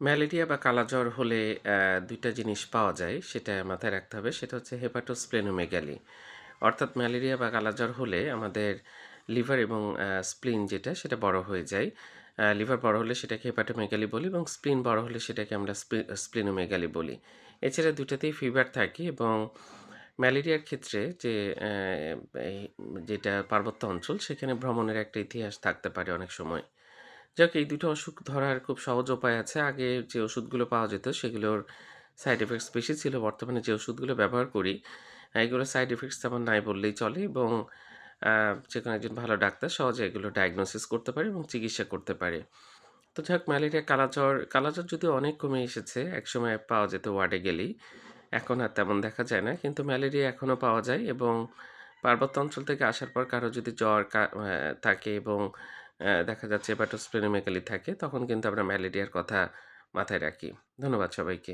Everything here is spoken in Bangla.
ম্যালেরিয়া বা কালাজ্বর হলে দুইটা জিনিস পাওয়া যায় সেটা মাথায় রাখতে হবে। সেটা হচ্ছে হেপাটোস্প্লেনোমেগালি অর্থাৎ ম্যালেরিয়া বা কালাজ্বর হলে আমাদের লিভার এবং স্প্লিন যেটা, সেটা বড় হয়ে যায়। লিভার বড় হলে সেটাকে হেপাটোমেগালি বলি এবং স্প্লিন বড় হলে সেটাকে আমরা স্প্লিনোমেগালি বলি। এছাড়া দুটাতেই ফিভার থাকে এবং ম্যালেরিয়ার ক্ষেত্রে যে যেটা পার্বত্য অঞ্চল, সেখানে ভ্রমণের একটা ইতিহাস থাকতে পারে অনেক সময়। যাক, এই দুটো অসুখ ধরার খুব সহজ উপায় আছে। আগে যে ওষুধগুলো পাওয়া যেত, সেগুলোর সাইড এফেক্টস বেশি ছিল। বর্তমানে যে ওষুধগুলো ব্যবহার করি, এগুলো সাইড এফেক্টস তেমন নাই বললেই চলে এবং যে কোনো একজন ভালো ডাক্তার সহজে এগুলো ডায়াগনোসিস করতে পারে এবং চিকিৎসা করতে পারে। তো যাক ম্যালেরিয়া কালাজ্বর কালাজ্বর যদিও অনেক কমে এসেছে, একসময় পাওয়া যেত ওয়ার্ডে গেলেই। এখন আর তেমন দেখা যায় না, কিন্তু ম্যালেরিয়া এখনও পাওয়া যায় এবং পার্বত্য অঞ্চল থেকে আসার পর কারও যদি জ্বর থাকে এবং দেখা যাচ্ছে হেপাটোস্প্লেনোমেগালি থাকে তখন কিন্তু আমরা ম্যালেরিয়ার কথা মাথায় রাখি। ধন্যবাদ সবাইকে।